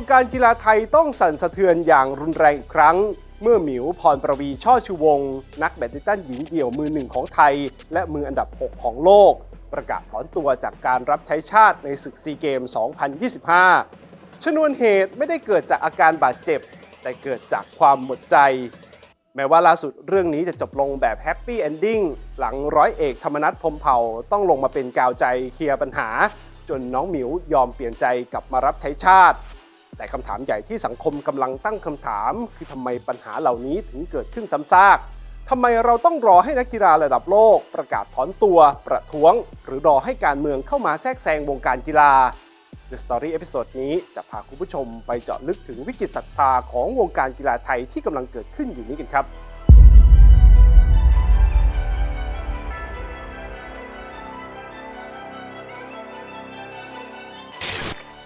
งการกีฬาไทยต้องสั่นสะเทือนอย่างรุนแรงอีกครั้ง เมื่อหมิวพรประวี ช่อชูวง นักแบดมินตันหญิงเดี่ยวมือหนึ่งของไทย และมืออันดับ 6 ของโลก ประกาศถอนตัวจากการรับใช้ชาติในศึกซีเกม 2025 ชนวนเหตุไม่ได้เกิดจากอาการบาดเจ็บ แต่เกิดจากความหมดใจ แม้ว่าล่าสุดเรื่องนี้จะจบลงแบบแฮปปี้เอนดิ้งหลังร้อยเอกธรรมนัฐพรมเผ่าต้องลงมาเป็นกาวใจเคลียร์ปัญหา จนน้องหมิวยอมเปลี่ยนใจกลับมารับใช้ชาติ แต่คำถามใหญ่ที่สังคมกำลังตั้งคำถามคือทำไมปัญหาเหล่านี้ถึงเกิดขึ้นซ้ำซากทำไมเราต้องรอให้นักกีฬาระดับโลก ประกาศถอนตัว ประท้วง หรือรอให้การเมืองเข้ามาแทรกแซงวงการกีฬา The Story เอพิโซดนี้จะพาคุณผู้ชมไปเจาะลึกถึงวิกฤตศรัทธาของวงการกีฬาไทยที่กำลังเกิดขึ้นอยู่นี้กันครับ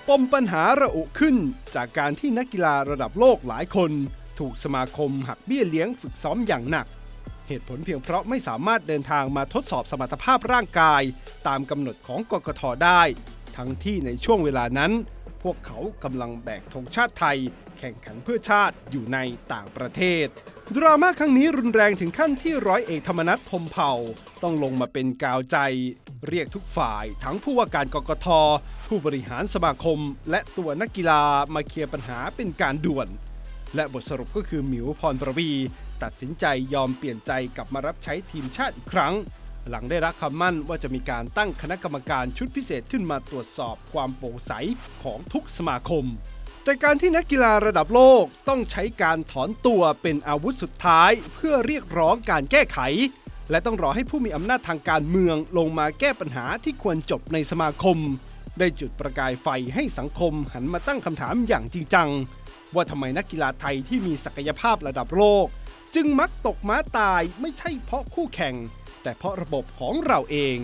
ปมปัญหาระอุขึ้นจากการที่นักกีฬาระดับโลกหลายคน ถูกสมาคมหักเบี้ยเลี้ยงฝึกซ้อมอย่างหนัก เหตุผลเพียงเพราะไม่สามารถเดินทางมาทดสอบสมรรถภาพร่างกาย ตามกำหนดของกกทได้ ทั้งที่ในช่วงเวลานั้น พวกเขากำลังแบกธงชาติไทย แข่งขันเพื่อชาติอยู่ในต่างประเทศ ดราม่าครั้งนี้รุนแรงถึงขั้นที่ร้อยเอกธรรมนัฐพรมเผ่าต้องลงมาเป็นกาวใจ เรียกทุกฝ่ายทั้งผู้ว่าการกกท ผู้บริหารสมาคม และตัวนักกีฬามาเคลียร์ปัญหาเป็นการด่วน และบทสรุปก็คือหมิวพรประวี ตัดสินใจยอมเปลี่ยนใจกลับมารับใช้ทีมชาติอีกครั้ง หลังได้รับคำมั่นว่าจะมีการตั้งคณะกรรมการชุดพิเศษขึ้นมาตรวจสอบความโปร่งใสของทุกสมาคม แต่การที่นักกีฬาระดับโลกต้องใช้การถอนตัวเป็นอาวุธสุดท้าย เพื่อเรียกร้องการแก้ไข และต้องรอให้ผู้มีอำนาจทางการเมืองลงมาแก้ปัญหาที่ควรจบในสมาคม ได้จุดประกายไฟให้สังคมหันมาตั้งคำถามอย่างจริงจัง ว่าทำไมนักกีฬาไทยที่มีศักยภาพระดับโลก จึงมักตกม้าตายไม่ใช่เพราะคู่แข่ง แต่เพราะระบบของเราเอง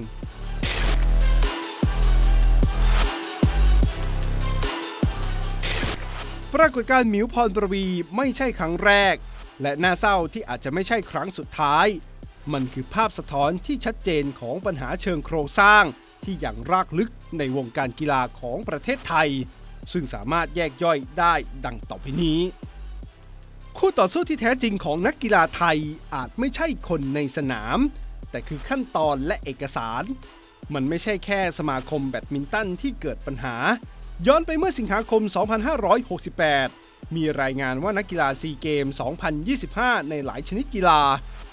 ปรากฏการณ์หมิวพรประวีไม่ใช่ครั้งแรก และน่าเศร้าที่อาจจะไม่ใช่ครั้งสุดท้าย มันคือภาพสะท้อนที่ชัดเจนของปัญหาเชิงโครงสร้าง ที่อย่างรากลึกในวงการกีฬาของประเทศไทย ซึ่งสามารถแยกย่อยได้ดังต่อไปนี้ คู่ต่อสู้ที่แท้จริงของนักกีฬาไทยอาจไม่ใช่คนในสนาม แต่คือขั้นตอนและเอกสาร มันไม่ใช่แค่สมาคมแบดมินตันที่เกิดปัญหา ย้อนไปเมื่อสิงหาคม 2568 มีรายงานว่านักกีฬาซีเกม 2025 ในหลายชนิดกีฬา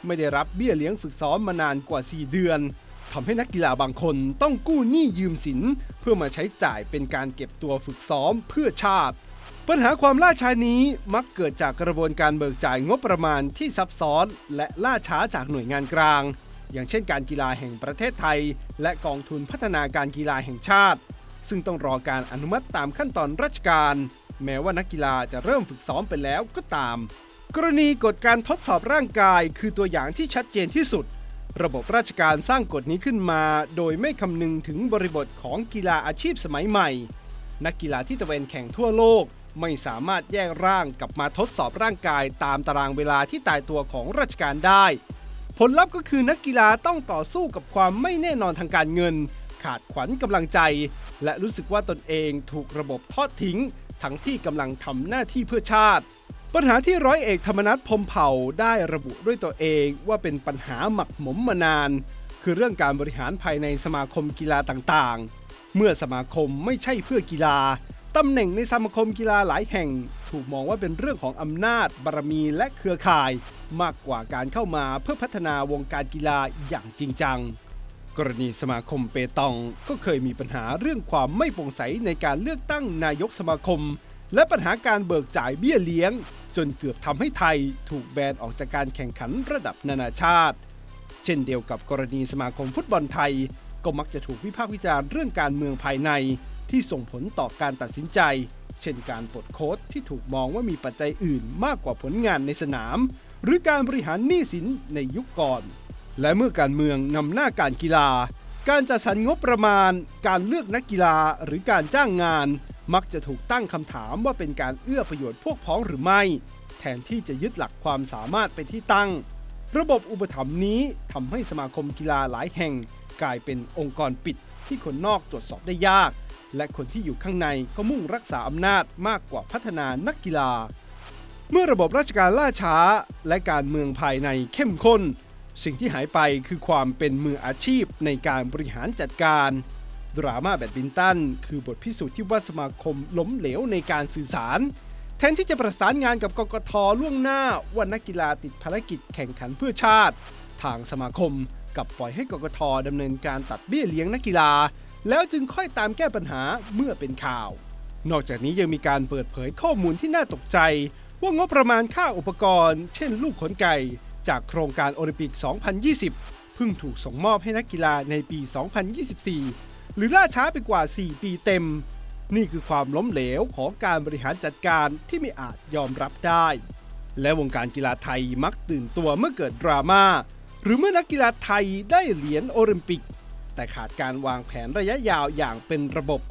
ไม่ได้รับเบี้ยเลี้ยงฝึกซ้อมมานานกว่า 4 เดือนทำให้นักกีฬาบางคนต้องกู้หนี้ยืมสิน เพื่อมาใช้จ่ายเป็นการเก็บตัวฝึกซ้อมเพื่อชาติ ปัญหาความล่าช้านี้มักเกิดจากกระบวนการเบิกจ่ายงบประมาณที่ซับซ้อน และล่าช้าจากหน่วยงานกลาง อย่างเช่น การกีฬาแห่งประเทศไทย และกองทุนพัฒนาการกีฬาแห่งชาติ ซึ่งต้องรอการอนุมัติตามขั้นตอนราชการ แม้ว่านักกีฬาจะเริ่มฝึกซ้อมไปแล้วก็ตาม กรณีกฎการทดสอบร่างกายคือตัวอย่างที่ชัดเจนที่สุด ระบบราชการสร้างกฎนี้ขึ้นมา โดยไม่คำนึงถึงบริบทของกีฬาอาชีพสมัยใหม่ นักกีฬาที่ตะเวนแข่งทั่วโลก ไม่สามารถแยกร่างกลับมาทดสอบร่างกายตามตารางเวลาที่ตายตัวของราชการได้ ผลลัพธ์ก็คือนักกีฬาต้องต่อสู้กับความไม่แน่นอนทางการเงินขาดขวัญกำลังใจ และรู้สึกว่าตนเองถูกระบบทอดทิ้ง ทั้งที่กำลังทำหน้าที่เพื่อชาติ ปัญหาที่ร้อยเอกธรรมนัฐพรมเผ่าได้ระบุด้วยตัวเองว่าเป็นปัญหาหมักหมมมานาน คือเรื่องการบริหารภายในสมาคมกีฬาต่างๆ เมื่อสมาคมไม่ใช่เพื่อกีฬาตำแหน่งในสมาคมกีฬาหลายแห่ง ถูกมองว่าเป็นเรื่องของอำนาจ บารมีและเครือข่าย มากกว่าการเข้ามาเพื่อพัฒนาวงการกีฬาอย่างจริงจัง กรณีสมาคมเปตองก็เคยมีปัญหาเรื่องความไม่โปร่งใสในการเลือกตั้งนายกสมาคม และปัญหาการเบิกจ่ายเบี้ยเลี้ยง จนเกือบทำให้ไทยถูกแบนออกจากการแข่งขันระดับนานาชาติ เช่นเดียวกับกรณีสมาคมฟุตบอลไทย ก็มักจะถูกวิพากษ์วิจารณ์เรื่องการเมืองภายใน ที่ส่งผลต่อการตัดสินใจ เช่นการปลดโค้ชที่ถูกมองว่ามีปัจจัยอื่นมากกว่าผลงานในสนาม หรือการบริหารหนี้สินในยุคก่อน และเมื่อการเมืองนำหน้าการกีฬา การจัดสรรงบประมาณ การเลือกนักกีฬาหรือการจ้างงาน มักจะถูกตั้งคำถามว่าเป็นการเอื้อประโยชน์พวกพ้องหรือไม่ แทนที่จะยึดหลักความสามารถเป็นที่ตั้ง ระบบอุปถัมภ์นี้ทำให้สมาคมกีฬาหลายแห่ง กลายเป็นองค์กรปิดที่คนนอกตรวจสอบได้ยาก และคนที่อยู่ข้างในก็มุ่งรักษาอำนาจมากกว่าพัฒนานักกีฬา เมื่อระบบราชการล่าช้า และการเมืองภายในเข้มข้น สิ่งที่หายไปคือความเป็นมืออาชีพในการบริหารจัดการ ดราม่าแบดมินตันคือบทพิสูจน์ที่ว่าสมาคมล้มเหลวในการสื่อสาร แทนที่จะประสานงานกับกกทล่วงหน้าว่านักกีฬาติดภารกิจแข่งขันเพื่อชาติ ทางสมาคมกับปล่อยให้กกทดำเนินการตัดเบี้ยเลี้ยงนักกีฬา แล้วจึงค่อยตามแก้ปัญหาเมื่อเป็นข่าว นอกจากนี้ยังมีการเปิดเผยข้อมูลที่น่าตกใจ ว่างบประมาณค่าอุปกรณ์ เช่น ลูกขนไก่ จากโครงการโอลิมปิก 2020 เพิ่งถูกส่งมอบให้นักกีฬาในปี 2024 หรือล่าช้าไปกว่า 4 ปีเต็ม นี่คือความล้มเหลวของการบริหารจัดการที่ไม่อาจยอมรับได้ และวงการกีฬาไทยมักตื่นตัวเมื่อเกิดดราม่าหรือเมื่อนักกีฬาไทยได้เหรียญโอลิมปิก แต่ขาดการวางแผนระยะยาวอย่างเป็นระบบ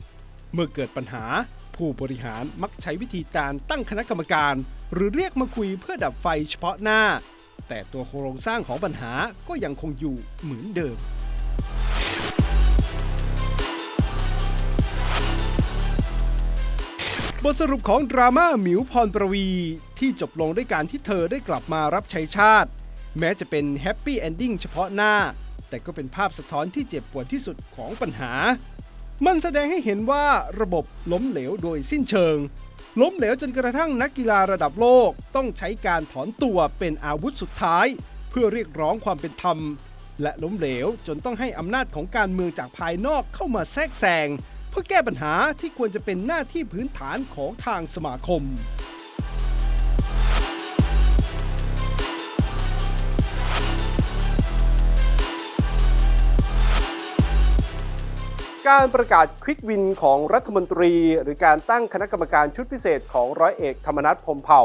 เมื่อเกิดปัญหาผู้บริหารมักใช้วิธีการตั้งคณะกรรมการ หรือเรียกมาคุยเพื่อดับไฟเฉพาะหน้า แต่ตัวโครงสร้างของปัญหาก็ยังคงอยู่เหมือนเดิม บทสรุปของดราม่าหมิวพรประวี ที่จบลงด้วยการที่เธอได้กลับมารับใช้ชาติ แม้จะเป็นแฮปปี้เอนดิ้งเฉพาะหน้า แต่ก็เป็นภาพสะท้อนที่เจ็บปวดที่สุดของปัญหา มันแสดงให้เห็นว่าระบบล้มเหลวโดยสิ้นเชิง ล้มเหลวจนกระทั่งนักกีฬาระดับโลกต้องใช้การถอนตัวเป็นอาวุธสุดท้าย เพื่อเรียกร้องความเป็นธรรม และล้มเหลวจนต้องให้อำนาจของการเมืองจากภายนอกเข้ามาแทรกแซงเพื่อแก้ปัญหาที่ควรจะเป็นหน้าที่พื้นฐานของทางสมาคม การประกาศควิกวินของรัฐมนตรี หรือการตั้งคณะกรรมการชุดพิเศษของร้อยเอกธรรมนัฐพรมเผ่า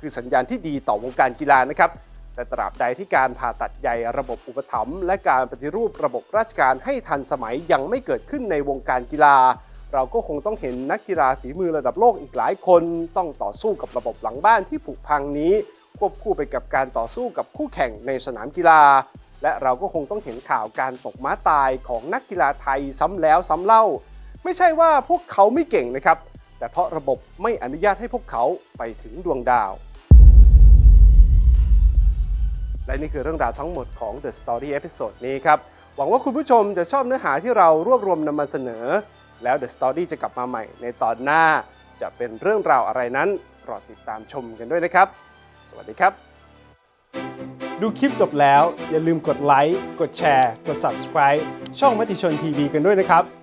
คือสัญญาณที่ดีต่อวงการกีฬานะครับแต่ตราบใดที่การผ่าตัดใหญ่ระบบอุปถัมภ์และการปฏิรูประบบราชการให้ทันสมัยยังไม่เกิดขึ้นในวงการกีฬา เราก็คงต้องเห็นนักกีฬาฝีมือระดับโลกอีกหลายคน ต้องต่อสู้กับระบบหลังบ้านที่ผุพังนี้ ควบคู่ไปกับการต่อสู้กับคู่แข่งในสนามกีฬา และเราก็คงต้องเห็นข่าวการตกม้าตายของนักกีฬาไทยซ้ำแล้วซ้ำเล่า ไม่ใช่ว่าพวกเขาไม่เก่งนะครับ แต่เพราะระบบไม่อนุญาตให้พวกเขาไปถึงดวงดาว และนี่คือเรื่องราวทั้งหมดของ The Story Episode นี้ครับ หวังว่าคุณผู้ชมจะชอบเนื้อหาที่เรารวบรวมนำมาเสนอ แล้ว The Story จะกลับมาใหม่ในตอนหน้า จะเป็นเรื่องราวอะไรนั้นรอติดตามชมกันด้วยนะครับ สวัสดีครับ ดูคลิปจบแล้ว อย่าลืมกดไลค์ กดแชร์ กด subscribe ช่องมติชนทีวีกันด้วยนะครับ